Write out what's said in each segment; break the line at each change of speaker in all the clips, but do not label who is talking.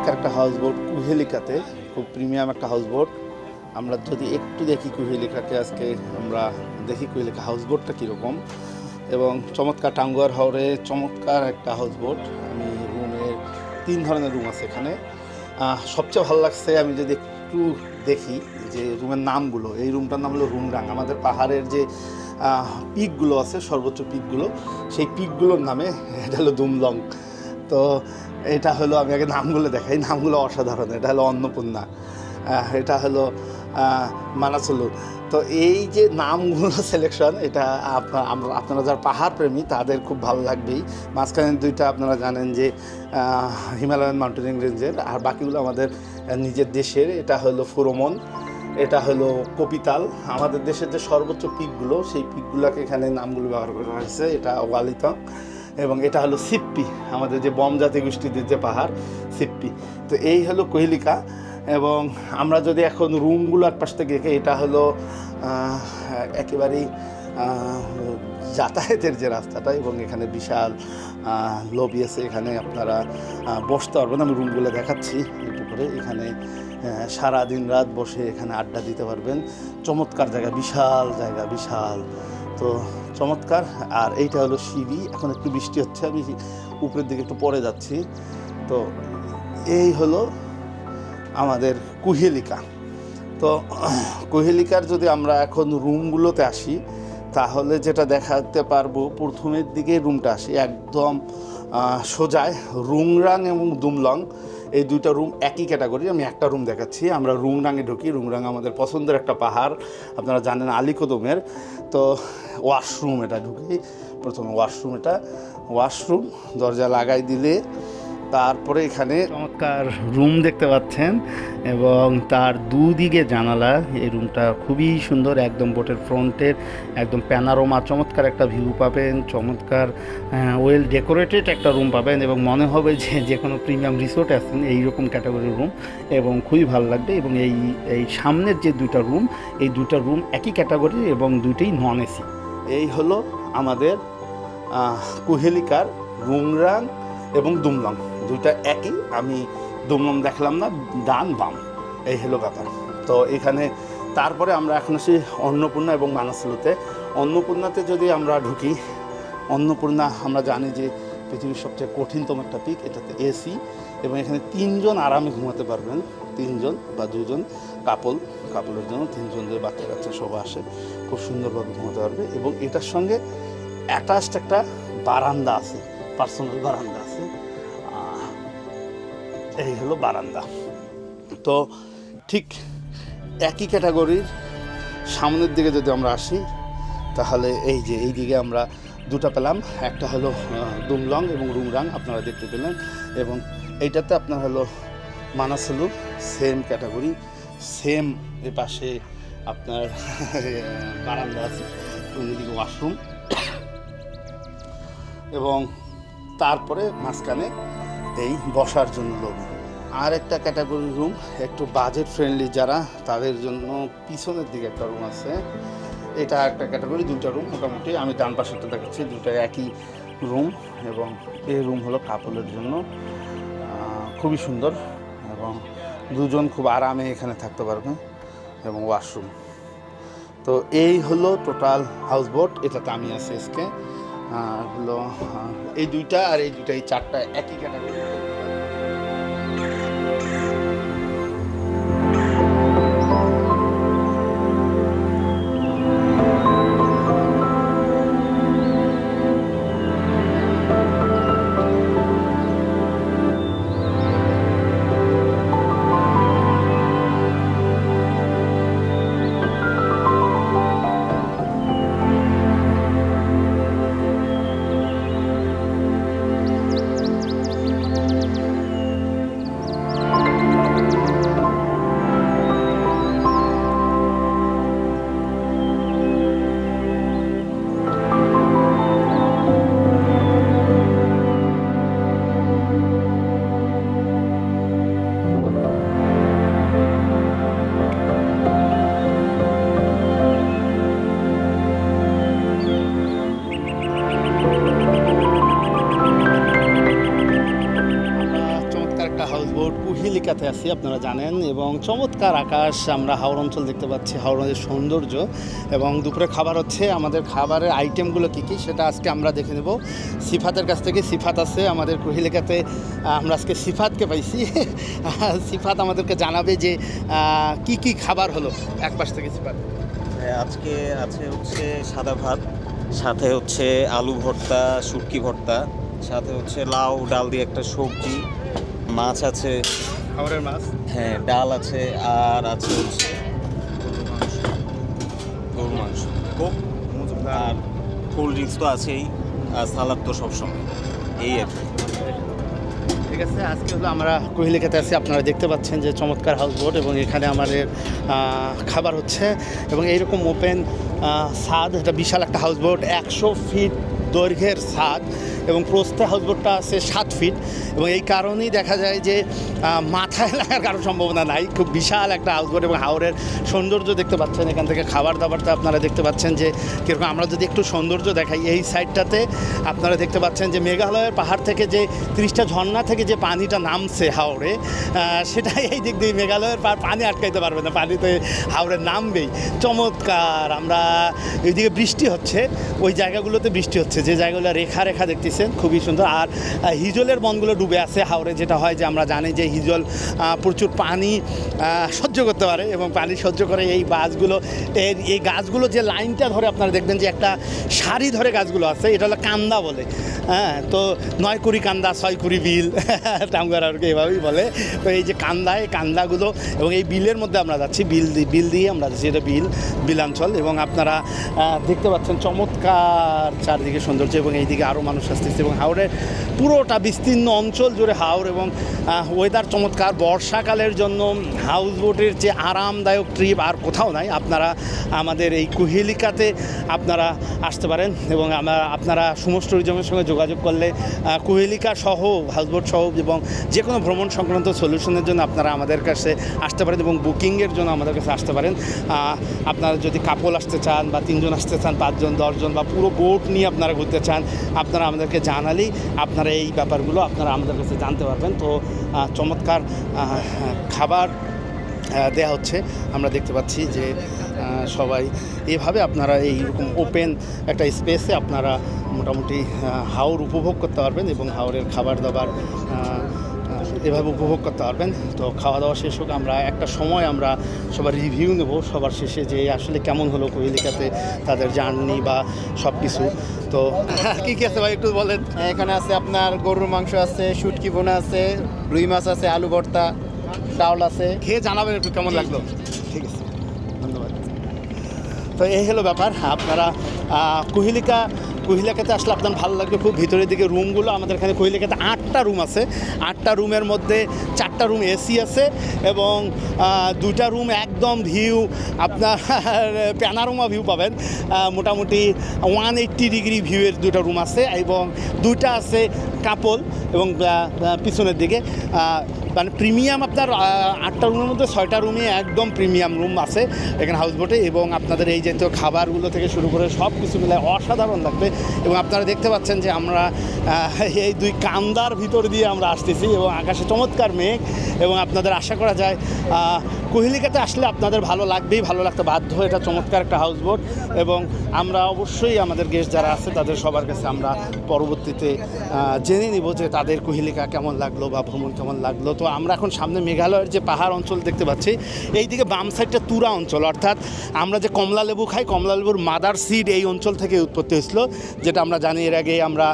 চমৎকার একটা house boat কুহেলিকাতে, খুব প্রিমিয়াম একটা হাউস বোট আমরা যদি একটু দেখি কুহেলিকাকে আজকে, আমরা দেখি কুহেলিকা হাউস বোটটা কীরকম। এবং চমৎকার টাঙ্গুয়ার হাওড়ে চমৎকার একটা হাউস বোট আমি রুমের তিন ধরনের রুম আছে এখানে। সবচেয়ে ভালো লাগছে আমি যদি একটু দেখি যে রুমের নামগুলো, এই রুমটার নাম হলো রুমরাং। আমাদের পাহাড়ের যে পিকগুলো আছে, সর্বোচ্চ পিকগুলো, সেই পিকগুলোর নামে এটা হলো দুমলং। তো এটা হলো, আমি আগে নামগুলো দেখাই। নামগুলো অসাধারণ। এটা হলো অন্নপূর্ণা এটা হলো মানাসুলু। তো এই যে নামগুলো সিলেকশন এটা আপনার আপনারা যারা পাহাড় প্রেমী, তাদের খুব ভালো লাগবেই। মাঝখানে দুইটা আপনারা জানেন যে হিমালয়ান মাউন্টেনিং রেঞ্জের, আর বাকিগুলো আমাদের নিজের দেশের। এটা হলো ফুরোমন, এটা হলো কপিতাল। আমাদের দেশের যে সর্বোচ্চ পিকগুলো, সেই পিকগুলোকে এখানে নামগুলো ব্যবহার করা হয়েছে। এটা ওয়ালিতং। এবং এটা হলো সিপ্পি, আমাদের যে বম জাতি গোষ্ঠীদের যে পাহাড়, সিপ্পি। তো এই হলো কোহেলিকা এবং আমরা যদি এখন রুমগুলো এক পাশ থেকে এটা হলো একেবারেই যাতায়াতের যে রাস্তাটা এবং এখানে বিশাল লবি আছে, এখানে আপনারা বসতে পারবেন। আমি রুমগুলো দেখাচ্ছি একটু করে। এখানে সারা দিন রাত বসে এখানে আড্ডা দিতে পারবেন। চমৎকার জায়গা, বিশাল জায়গা, বিশাল তো চমৎকার। আর এইটা হলো সিঁড়ি। এখন একটু বৃষ্টি হচ্ছে, আমি উপরের দিকে একটু পরে যাচ্ছি। তো এই হলো আমাদের কুহেলিকা। তো কুহেলিকার যদি আমরা এখন রুমগুলোতে আসি, তাহলে যেটা দেখাতে পারব, প্রথমের দিকে রুমটা আসি, একদম সোজায় রুংরাং এবং দুমলং। এই দুইটা রুম একই ক্যাটাগরি আমি একটা রুম দেখাচ্ছি। আমরা রুংরাঙে ঢুকি রুংরাং আমাদের পছন্দের একটা পাহাড়। আপনারা জানেন আলিকদমের। তো ওয়াশরুম এটা ঢুকি, প্রথমে ওয়াশরুম এটা। ওয়াশরুম দরজা লাগাই দিলে তারপরে এখানে চমৎকার রুম দেখতে পাচ্ছেন এবং তার দুদিকে জানালা। এই রুমটা খুবই সুন্দর একদম বোটের ফ্রন্টের একদম প্যানারোমা চমৎকার একটা ভিউ পাবেন চমৎকার ওয়েল ডেকোরেটেড একটা রুম পাবেন এবং মনে হবে যে যে কোনো প্রিমিয়াম রিসোর্টে আছেন এইরকম ক্যাটাগরির রুম এবং খুবই ভালো লাগবে এবং এই এই সামনের যে দুইটা রুম এই দুইটা রুম একই ক্যাটাগরির এবং দুইটাই নন এসি এই হলো আমাদের কুহেলিকার রুংরাং এবং দুমলং। দুইটা একই, আমি দুমলং দেখলাম না, ডান বাম, এই হলো ব্যাপার। তো এখানে তারপরে আমরা এখন আসি অন্নপূর্ণা এবং মানাসলুতে। অন্নপূর্ণাতে যদি আমরা ঢুকি, অন্নপূর্ণা আমরা জানি যে পৃথিবীর সবচেয়ে কঠিনতম একটা পিক, এটাতে এসি, এবং এখানে তিনজন আরামে ঘুমাতে পারবেন, তিনজন বা দুজন, কাপল, কাপলের জন্য তিনজন যে বাচ্চা কাচ্চা সব আসে, খুব সুন্দরভাবে ঘুমাতে পারবে, এবং এটার সঙ্গে অ্যাটাচড একটা বারান্দা আছে পার্সোনাল বারান্দা। এই হলো বারান্দা। তো ঠিক একই ক্যাটাগরির সামনের দিকে যদি আমরা আসি, তাহলে এই যে এই দিকে আমরা দুটো পেলাম। একটা হলো দুমলং এবং রুংরাং আপনারা দেখতে পেলেন এবং এইটাতে আপনার হলো মানাসলু সেম ক্যাটাগরি সেম এ পাশে আপনার, বারান্দা আছে, অন্যদিকে ওয়াশরুম এবং তারপরে মাঝখানে এই বসার জন্য লবি আর একটা ক্যাটাগরি রুম একটু বাজেট ফ্রেন্ডলি যারা, তাদের জন্য পিছনের দিকে একটা রুম আছে। এটা একটা ক্যাটাগরি দুইটা রুম মোটামুটি। আমি ডান পাশেরটা দেখাচ্ছি দুটো একই রুম এবং এই রুম হলো কাপলের জন্য। খুবই সুন্দর এবং দুজন খুব আরামে এখানে থাকতে পারবে এবং ওয়াশরুম তো এই হলো টোটাল হাউস বোট এটাতে আমি আছি আর হলো এই দুইটা আর এই দুইটা এই চারটা একই ক্যাটাগরি কুহেলিকাতে আছি আপনারা জানেন এবং চমৎকার আকাশ আমরা হাওড় অঞ্চল দেখতে পাচ্ছি হাওড় নদীর সৌন্দর্য এবং দুপুরে খাবার হচ্ছে আমাদের খাবারের আইটেমগুলো কী কী সেটা আজকে আমরা দেখে নেব। সিফাতের কাছ থেকে সিফাত আছে আমাদের কুহেলিকাতে আমরা আজকে সিফাতকে পাইছি। সিফাত আমাদেরকে জানাবে যে কি কি খাবার হলো এক পাশ থেকে সিফাত।
হ্যাঁ, আজকে আছে হচ্ছে সাদা ভাত সাথে হচ্ছে আলু ভর্তা শুটকি ভর্তা সাথে হচ্ছে লাউ ডাল দিয়ে একটা সবজি মাছ আছে।
খাবারের মাছ?
হ্যাঁ ডাল আছে আর আছে হচ্ছে গরুর মাংস। কোক। আর কোল্ড ড্রিঙ্কস তো আছেই আর সালাদ তো সবসময়। এই আর কি।
ঠিক আছে আজকে হলো আমরা কোহিলিকাতে আছি। আপনারা দেখতে পাচ্ছেন যে চমৎকার হাউস বোট এবং এখানে আমাদের খাবার হচ্ছে এবং এইরকম ওপেন ছাদ এটা বিশাল একটা হাউস বোট একশো ফিট দৈর্ঘ্যের ছাদ এবং প্রস্থে হাউসবোটটা আছে সাত ফিট এবং এই কারণেই দেখা যায় যে মাথায় লাগার কারও সম্ভাবনা নাই। খুব বিশাল একটা হাউস বোট এবং হাওড়ের সৌন্দর্য দেখতে পাচ্ছেন। এখান থেকে খাবার দাবারটা আপনারা দেখতে পাচ্ছেন যে কীরকম আমরা যদি একটু সৌন্দর্য দেখাই এই সাইডটাতে আপনারা দেখতে পাচ্ছেন যে মেঘালয়ের পাহাড় থেকে যে তিরিশটা ঝর্ণা থেকে যে পানিটা নামছে হাওড়ে আহ, সেটা এই দিক দিয়ে মেঘালয়ের পানি আটকাইতে পারবে না। পানিতে হাওড়ে নামবেই। চমৎকার! আমরা এইদিকে বৃষ্টি হচ্ছে ওই জায়গাগুলোতে বৃষ্টি হচ্ছে। যে জায়গাগুলো রেখা রেখা দেখতেছেন খুবই সুন্দর। আর হিজলের বনগুলো ডুবে আছে হাওড়ে যেটা হয় যে আমরা জানি যে হিজল প্রচুর পানি সহ্য করতে পারে এবং পানি সহ্য করে এই গাছগুলো এর, এই গাছগুলো যে লাইনটা ধরে আপনারা দেখবেন যে একটা সারি ধরে গাছগুলো আছে, এটা হলো কান্দা বলে। হ্যাঁ তো নয় কুড়ি কান্দা, ছয় কুড়ি বিল টাঙ্গার আর কি এভাবেই বলে। তো এই যে কান্দা, এই কান্দাগুলো এবং এই বিলের মধ্যে আমরা যাচ্ছি, বিল বিল দিয়ে আমরা যাচ্ছি, এটা বিল, বিলাঞ্চল এবং আপনারা দেখতে পাচ্ছেন চমৎকার চারদিকে সৌন্দর্য এবং এইদিকে আরও মানুষ আসতেছে এবং হাওড়ের পুরোটা বিস্তীর্ণ অঞ্চল জুড়ে হাওড় এবং ওয়েদার চমৎকার। বর্ষাকালের জন্য হাউস বোটের যে আরামদায়ক ট্রিপ আর কোথাও নাই। আপনারা আমাদের এই কুহেলিকাতে আপনারা আসতে পারেন এবং আমরা, আপনারা সুমস ট্যুরিজমের সঙ্গে যোগাযোগ করলে কুহেলিকা সহ হাউসবোট সহ এবং যে কোনো ভ্রমণ সংক্রান্ত সলিউশনের জন্য আপনারা আমাদের কাছে আসতে পারেন এবং বুকিংয়ের জন্য আমাদের কাছে আসতে পারেন। আপনারা যদি কাপল আসতে চান বা তিনজন আসতে চান, পাঁচজন, দশজন বা পুরো বোট নিয়ে আপনারা ঘুরতে চান, আপনারা আমাদেরকে জানালেই আপনারা এই ব্যাপারগুলো আপনারা আমাদের কাছে জানতে পারবেন। তো চমৎকার খাবার দেয়া হচ্ছে। আমরা দেখতে পাচ্ছি যে সবাই এভাবে আপনারা এইরকম ওপেন একটা স্পেসে আপনারা মোটামুটি হাওর উপভোগ করতে পারবেন এবং হাওরের খাবার দাবার এভাবে উপভোগ করতে পারবেন। তো খাওয়া দাওয়া শেষ হোক আমরা একটা সময় আমরা সবার রিভিউ নেব সবার শেষে যে আসলে কেমন হলো কোহেলিকাতে তাদের জার্নি বা সব কিছু তো কী কী আছে ভাই একটু বলেন?
এখানে আছে আপনার গরুর মাংস আছে শুটকি বোনা আছে রুই মাছ আছে আলু ভর্তা ডাউল আছে।
খেয়ে জানাবেন একটু কেমন লাগল? ঠিক আছে ধন্যবাদ। তো এই হলো ব্যাপার। আপনারা কুহিলিকা কুহিলিকাতে আসলে আপনার ভালো লাগবে খুব। ভিতরের দিকে রুমগুলো, আমাদের এখানে কুহিলিকাতে আটটা রুম আছে। আটটা রুমের মধ্যে চারটা রুম এসি আছে এবং দুইটা রুম একদম ভিউ আপনার প্যানারোমা ভিউ পাবেন। মোটামুটি ওয়ান এইট্টি ডিগ্রি ভিউয়ের দুটো রুম আছে এবং দুইটা আছে কাপল এবং পিছনের দিকে। মানে প্রিমিয়াম আপনার আটটা রুমের মধ্যে ছয়টা রুমে একদম প্রিমিয়াম রুম আছে এখানে হাউস বোটে এবং আপনাদের এই জাতীয় খাবারগুলো থেকে শুরু করে সব কিছু মিলে অসাধারণ লাগবে এবং আপনারা দেখতে পাচ্ছেন যে আমরা এই দুই কান্দার ভিতর দিয়ে আমরা আসতেছি এবং আকাশে চমৎকার মেঘ এবং আপনাদের আশা করা যায় কোহেলিকাতে আসলে আপনাদের ভালো লাগবেই, ভালো লাগতে বাধ্য। এটা চমৎকার একটা হাউস বোট এবং আমরা অবশ্যই আমাদের গেস্ট যারা আছে, তাদের সবার কাছে আমরা পরবর্তীতে জেনে নিব যে তাদের কুহিলিকা কেমন লাগল বা ভ্রমণ কেমন লাগল। তো আমরা এখন সামনে মেঘালয়ের যে পাহাড় অঞ্চল দেখতে পাচ্ছি, এইদিকে বাম সাইডটা তুরা অঞ্চল। অর্থাৎ আমরা যে কমলা লেবু খাই, কমলা লেবুর মাদার সিড এই অঞ্চল থেকে উৎপত্তি হয়েছিল, যেটা আমরা জানি এর আগে আমরা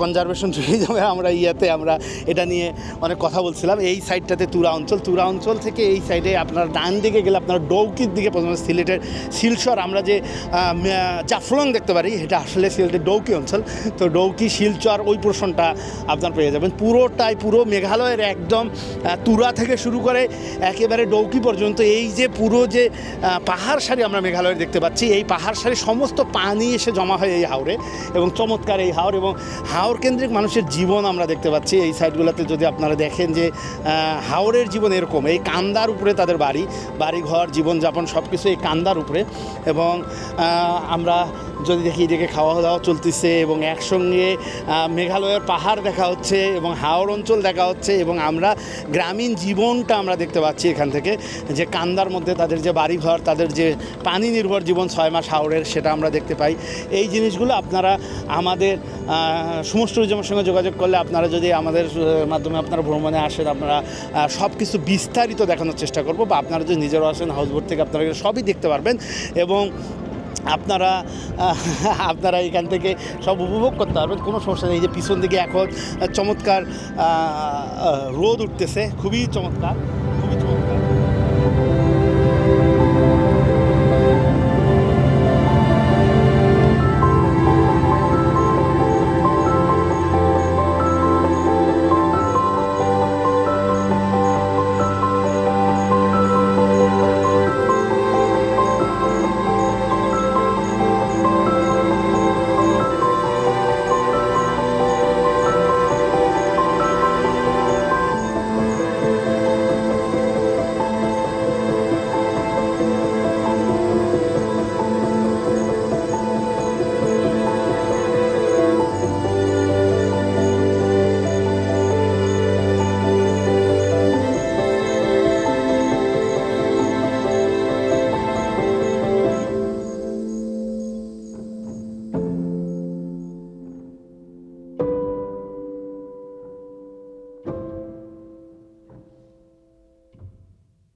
কনজারভেশন ট্যুরিজমে আমরা ইয়াতে আমরা এটা নিয়ে অনেক কথা বলছিলাম। এই সাইডটাতে তুরা অঞ্চল। তুরা অঞ্চল থেকে এই সাইডে আপনার ডান দিকে গেলে আপনার ডৌকির দিকে প্রথমে সিলেটের শিলচর, আমরা যে জাফলং দেখতে পারি, এটা আসলে সিলেটের ডৌকি অঞ্চল। তো ডৌকি, শিলচর, ওই পোর্শনটা আপনার পেয়ে যাবেন। পুরোটাই পুরো মেঘালয়ের একদম তুরা থেকে শুরু করে একেবারে ডৌকি পর্যন্ত। এই যে পুরো যে পাহাড় সারি আমরা মেঘালয়ে দেখতে পাচ্ছি, এই পাহাড় সারি সমস্ত পানি এসে জমা হয় এই হাওরে এবং চমৎকার এই হাওর এবং হাওর কেন্দ্রিক মানুষের জীবন আমরা দেখতে পাচ্ছি। এই সাইডগুলোতে যদি আপনারা দেখেন যে হাওরের জীবন এরকম, এই কান্দার উপরে তাদের বাড়ি বাড়ি বাড়িঘর জীবনযাপন সব কিছু এই কান্দার উপরে এবং আমরা যদি দেখি এদিকে খাওয়া দাওয়া চলতেছে এবং একসঙ্গে মেঘালয়ের পাহাড় দেখা হচ্ছে এবং হাওড় অঞ্চল দেখা হচ্ছে এবং আমরা গ্রামীণ জীবনটা আমরা দেখতে পাচ্ছি এখান থেকে, যে কান্দার মধ্যে তাদের যে বাড়িঘর, তাদের যে পানি নির্ভর জীবন ছয় মাস হাওড়ের সেটা আমরা দেখতে পাই। এই জিনিসগুলো আপনারা আমাদের সমস্ত ট্যুরিজমের সঙ্গে যোগাযোগ করলে আপনারা যদি আমাদের মাধ্যমে আপনারা ভ্রমণে আসেন, আপনারা সব কিছু বিস্তারিত দেখানোর চেষ্টা করব বা আপনারা যদি নিজেরও আসেন হাউসবোট থেকে আপনারা সবই দেখতে পারবেন এবং আপনারা আপনারা এখান থেকে সব উপভোগ করতে পারবেন। কোনো সমস্যা নেই। যে পিছন দিকে এখন চমৎকার রোদ উঠতেছে। খুবই চমৎকার।